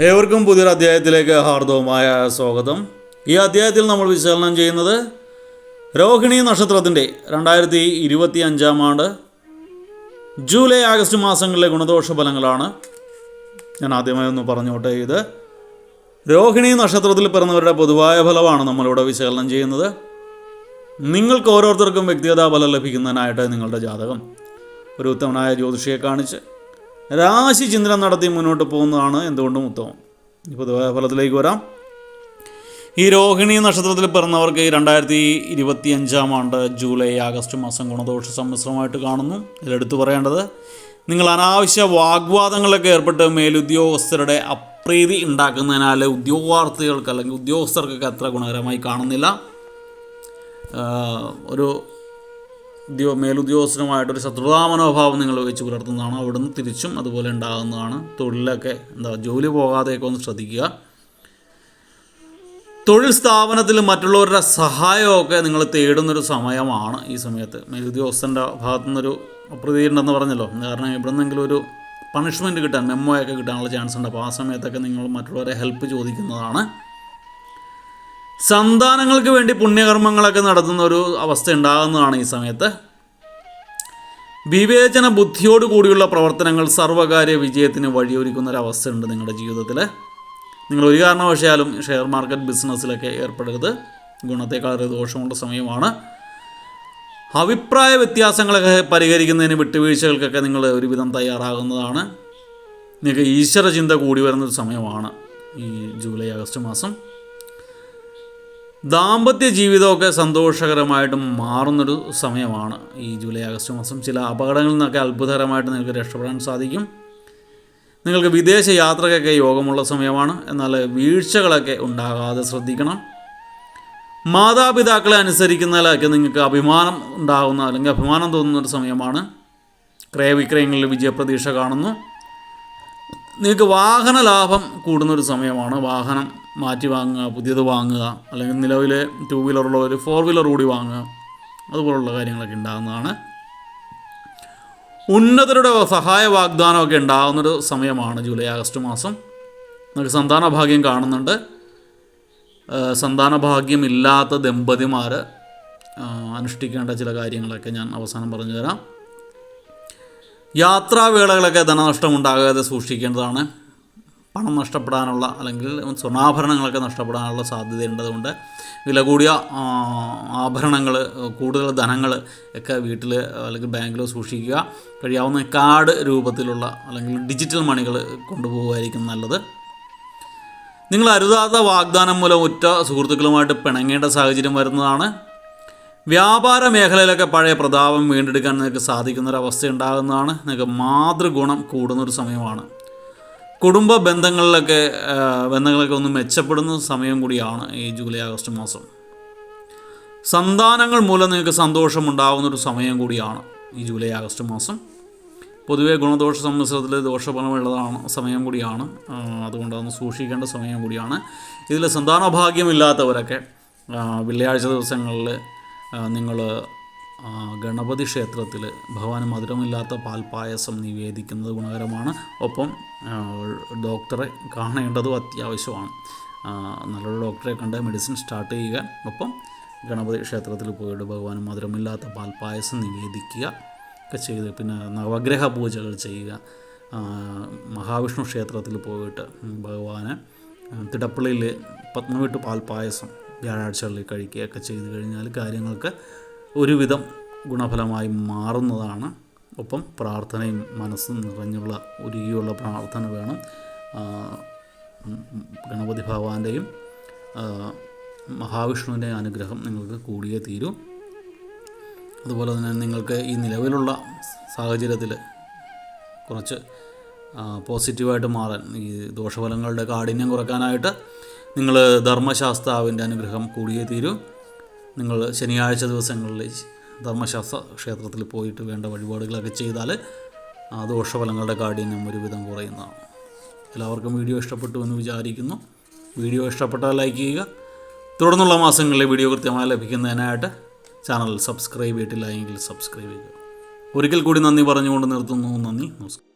ഏവർക്കും പുതിയൊരു അധ്യായത്തിലേക്ക് ഹാർദവുമായ സ്വാഗതം. ഈ അധ്യായത്തിൽ നമ്മൾ വിശകലനം ചെയ്യുന്നത് രോഹിണി നക്ഷത്രത്തിന്റെ രണ്ടായിരത്തി ഇരുപത്തി അഞ്ചാം ആണ്ട് ജൂലൈ ആഗസ്റ്റ് മാസങ്ങളിലെ ഗുണദോഷ ഫലങ്ങളാണ് ഞാൻ ആദ്യമായി ഒന്ന് പറഞ്ഞോട്ടെ ഇത് രോഹിണി നക്ഷത്രത്തിൽ പിറന്നവരുടെ പൊതുവായ ഫലമാണ് നമ്മളിവിടെ വിശകലനം ചെയ്യുന്നത്. നിങ്ങൾക്ക് ഓരോരുത്തർക്കും വ്യക്തിഗത ഫലം ലഭിക്കുന്നതിനായിട്ട് നിങ്ങളുടെ ജാതകം ഒരു ഉത്തമനായ ജ്യോതിഷിയെ കാണിച്ച് രാശി ചിന്തനം നടത്തി മുന്നോട്ട് പോകുന്നതാണ് എന്തുകൊണ്ടും ഉത്തമം. ഇപ്പോൾ ഫലത്തിലേക്ക് വരാം. ഈ രോഹിണി നക്ഷത്രത്തിൽ പിറന്നവർക്ക് രണ്ടായിരത്തി ഇരുപത്തി അഞ്ചാം ആണ്ട് ജൂലൈ ആഗസ്റ്റ് മാസം ഗുണദോഷ സമ്മിശ്രമായിട്ട് കാണുന്നു. ഇതിലെടുത്തു പറയേണ്ടത് നിങ്ങൾ അനാവശ്യ വാഗ്വാദങ്ങളിലൊക്കെ ഏർപ്പെട്ട് മേലുദ്യോഗസ്ഥരുടെ അപ്രീതി ഉണ്ടാക്കുന്നതിനാൽ ഉദ്യോഗാർത്ഥികൾക്ക് അല്ലെങ്കിൽ ഉദ്യോഗസ്ഥർക്കൊക്കെ അത്ര ഗുണകരമായി കാണുന്നില്ല. ഒരു ഉദ്യോ മേലുദ്യോഗസ്ഥനുമായിട്ടൊരു ശത്രുതാ മനോഭാവം നിങ്ങൾ വെച്ച് പുലർത്തുന്നതാണ് അവിടുന്ന് തിരിച്ചും അതുപോലെ ഉണ്ടാകുന്നതാണ്. തൊഴിലൊക്കെ എന്താ ജോലി പോകാതെയൊക്കെ ഒന്ന് ശ്രദ്ധിക്കുക. തൊഴിൽ സ്ഥാപനത്തിൽ മറ്റുള്ളവരുടെ സഹായമൊക്കെ നിങ്ങൾ തേടുന്നൊരു സമയമാണ് ഈ സമയത്ത്. മേലുദ്യോഗസ്ഥന്റെ ഭാഗത്തു നിന്നൊരു അപ്രതീതി പറഞ്ഞല്ലോ. കാരണം ഇവിടെ നിന്നെങ്കിലും ഒരു പണിഷ്മെന്റ് കിട്ടാൻ മെമ്മോയൊക്കെ കിട്ടാനുള്ള ചാൻസ് ഉണ്ട്. അപ്പോൾ ആ സമയത്തൊക്കെ നിങ്ങൾ മറ്റുള്ളവരെ ഹെൽപ്പ് ചോദിക്കുന്നതാണ്. സന്താനങ്ങൾക്ക് വേണ്ടി പുണ്യകർമ്മങ്ങളൊക്കെ നടത്തുന്ന ഒരു അവസ്ഥ ഉണ്ടാകുന്നതാണ് ഈ സമയത്ത്. വിവേചന ബുദ്ധിയോട് കൂടിയുള്ള പ്രവർത്തനങ്ങൾ സർവകാര്യ വിജയത്തിന് വഴിയൊരുക്കുന്ന ഒരു അവസ്ഥയുണ്ട് നിങ്ങളുടെ ജീവിതത്തിൽ നിങ്ങൾ ഒരു കാരണവശാലും ഷെയർ മാർക്കറ്റ് ബിസിനസ്സിലൊക്കെ ഏർപ്പെടരുത്. ഗുണത്തെക്കാളേറെ ദോഷമുള്ള സമയമാണ്. അഭിപ്രായ വ്യത്യാസങ്ങളൊക്കെ പരിഹരിക്കുന്നതിന് വിട്ടുവീഴ്ചകൾക്കൊക്കെ നിങ്ങൾ ഒരുവിധം തയ്യാറാകുന്നതാണ്. നിങ്ങൾക്ക് ഈശ്വര ചിന്ത കൂടി വരുന്നൊരു സമയമാണ് ഈ ജൂലൈ ആഗസ്റ്റ് മാസം. ദാമ്പത്യ ജീവിതമൊക്കെ സന്തോഷകരമായിട്ട് മാറുന്നൊരു സമയമാണ് ഈ ജൂലൈ ആഗസ്റ്റ് മാസം. ചില അപകടങ്ങളിൽ നിന്നൊക്കെ അത്ഭുതകരമായിട്ട് നിങ്ങൾക്ക് രക്ഷപ്പെടാൻ സാധിക്കും. നിങ്ങൾക്ക് വിദേശ യാത്രക്കൊക്കെ യോഗമുള്ള സമയമാണ്. എന്നാൽ വീഴ്ചകളൊക്കെ ഉണ്ടാകാതെ ശ്രദ്ധിക്കണം. മാതാപിതാക്കളെ അനുസരിക്കുന്നതിലൊക്കെ നിങ്ങൾക്ക് അഭിമാനം ഉണ്ടാകുന്ന അല്ലെങ്കിൽ അഭിമാനം തോന്നുന്ന ഒരു സമയമാണ്. ക്രയവിക്രയങ്ങളിൽ വിജയപ്രതീക്ഷ കാണുന്നു. നിങ്ങൾക്ക് വാഹന ലാഭം കൂടുന്നൊരു സമയമാണ്. വാഹനം മാറ്റി വാങ്ങുക പുതിയത് വാങ്ങുക അല്ലെങ്കിൽ നിലവിലെ ടു വീലറുള്ള ഒരു ഫോർ വീലർ കൂടി വാങ്ങുക അതുപോലുള്ള കാര്യങ്ങളൊക്കെ ഉണ്ടാകുന്നതാണ്. ഉന്നതരുടെ സഹായ വാഗ്ദാനമൊക്കെ ഉണ്ടാകുന്നൊരു സമയമാണ് ജൂലൈ ആഗസ്റ്റ് മാസം. നമുക്ക് സന്താന ഭാഗ്യം കാണുന്നുണ്ട്. സന്താന സന്താന ഭാഗ്യമില്ലാത്ത ദമ്പതിമാർ അനുഷ്ഠിക്കേണ്ട ചില കാര്യങ്ങളൊക്കെ ഞാൻ അവസാനം പറഞ്ഞു തരാം യാത്രാവേളകളൊക്കെ ധനനഷ്ടം ഉണ്ടാകാതെ സൂക്ഷിക്കേണ്ടതാണ്. പണം നഷ്ടപ്പെടാനുള്ള അല്ലെങ്കിൽ സ്വർണാഭരണങ്ങളൊക്കെ നഷ്ടപ്പെടാനുള്ള സാധ്യതയുണ്ടതുകൊണ്ട് വില കൂടിയ ആഭരണങ്ങൾ കൂടുതൽ ധനങ്ങൾ ഒക്കെ വീട്ടിൽ അല്ലെങ്കിൽ ബാങ്കിൽ സൂക്ഷിക്കുക. കഴിയാവുന്ന കാർഡ് രൂപത്തിലുള്ള അല്ലെങ്കിൽ ഡിജിറ്റൽ മണികൾ കൊണ്ടുപോകുമായിരിക്കും നല്ലത്. നിങ്ങൾ അരുതാത്ത വാഗ്ദാനം മൂലം ഒറ്റ സുഹൃത്തുക്കളുമായിട്ട് പിണങ്ങേണ്ട സാഹചര്യം വരുന്നതാണ്. വ്യാപാര മേഖലയിലൊക്കെ പഴയ പ്രതാപം വീണ്ടെടുക്കാൻ നിങ്ങൾക്ക് സാധിക്കുന്നൊരവസ്ഥ ഉണ്ടാകുന്നതാണ് നിങ്ങൾക്ക് മാതൃഗുണം കൂടുന്നൊരു സമയമാണ്. കുടുംബ ബന്ധങ്ങളിലൊക്കെ ബന്ധങ്ങളൊക്കെ ഒന്ന് മെച്ചപ്പെടുന്ന സമയം കൂടിയാണ് ഈ ജൂലൈ ആഗസ്റ്റ് മാസം. സന്താനങ്ങൾ മൂലം നിങ്ങൾക്ക് സന്തോഷമുണ്ടാകുന്നൊരു സമയം കൂടിയാണ് ഈ ജൂലൈ ആഗസ്റ്റ് മാസം. പൊതുവെ ഗുണദോഷ സമ്മിശ്രത്തിൽ ദോഷഫലമുള്ളതാണ് സമയം കൂടിയാണ്. അതുകൊണ്ട് അതൊന്ന് സൂക്ഷിക്കേണ്ട സമയം കൂടിയാണ്. ഇതിൽ സന്താനഭാഗ്യമില്ലാത്തവരൊക്കെ വെള്ളിയാഴ്ച ദിവസങ്ങളിൽ നിങ്ങൾ ഗണപതി ക്ഷേത്രത്തിൽ ഭഗവാന് മധുരമില്ലാത്ത പാൽപ്പായസം നിവേദിക്കുന്നത് ഗുണകരമാണ്. ഒപ്പം ഡോക്ടറെ കാണേണ്ടതും അത്യാവശ്യമാണ്. നല്ലൊരു ഡോക്ടറെ കണ്ട് മെഡിസിൻ സ്റ്റാർട്ട് ചെയ്യുക. ഒപ്പം ഗണപതി ക്ഷേത്രത്തിൽ പോയിട്ട് ഭഗവാന് മധുരമില്ലാത്ത പാൽപ്പായസം നിവേദിക്കുക ഒക്കെ ചെയ്ത് പിന്നെ നവഗ്രഹ പൂജകൾ ചെയ്യുക. മഹാവിഷ്ണു ക്ഷേത്രത്തിൽ പോയിട്ട് ഭഗവാന് തിടപ്പള്ളിയിൽ പത്മവിട്ട് പാൽപ്പായസം വ്യാഴാഴ്ചകളിൽ കഴിക്കുകയൊക്കെ ചെയ്തു കഴിഞ്ഞാൽ കാര്യങ്ങൾക്ക് ഒരുവിധം ഗുണഫലമായി മാറുന്നതാണ്. ഒപ്പം പ്രാർത്ഥനയും മനസ്സും നിറഞ്ഞുള്ള ഒരുകിയുള്ള പ്രാർത്ഥന വേണം. ഗണപതി ഭഗവാന്റെയും മഹാവിഷ്ണുവിന്റെ അനുഗ്രഹം നിങ്ങൾക്ക് കൂടിയേ തീരൂ. അതുപോലെ തന്നെ നിങ്ങൾക്ക് ഈ നിലവിലുള്ള സാഹചര്യത്തിൽ കുറച്ച് പോസിറ്റീവായിട്ട് മാറാൻ ഈ ദോഷഫലങ്ങളുടെ കാഠിന്യം കുറയ്ക്കാനായിട്ട് നിങ്ങൾ ധർമ്മശാസ്താവിന്റെ അനുഗ്രഹം കൂടിയേ തീരൂ. നിങ്ങൾ ശനിയാഴ്ച ദിവസങ്ങളിൽ ധർമ്മശാസ്ത്ര ക്ഷേത്രത്തിൽ പോയിട്ട് വേണ്ട വഴിപാടുകളൊക്കെ ചെയ്താൽ ആ ദോഷഫലങ്ങളുടെ കാഠിന്യം ഒരുവിധം കുറയുന്നതാണ്. എല്ലാവർക്കും വീഡിയോ ഇഷ്ടപ്പെട്ടു എന്ന് വിചാരിക്കുന്നു. വീഡിയോ ഇഷ്ടപ്പെട്ടാൽ ലൈക്ക് ചെയ്യുക. തുടർന്നുള്ള മാസങ്ങളിലെ വീഡിയോ കൃത്യമായി ലഭിക്കുന്നതിനായിട്ട് ചാനൽ സബ്സ്ക്രൈബ് ചെയ്തിട്ടില്ല എങ്കിൽ സബ്സ്ക്രൈബ് ചെയ്യുക. ഒരിക്കൽ കൂടി നന്ദി പറഞ്ഞുകൊണ്ട് നിർത്തുന്നു. നന്ദി. നമസ്കാരം.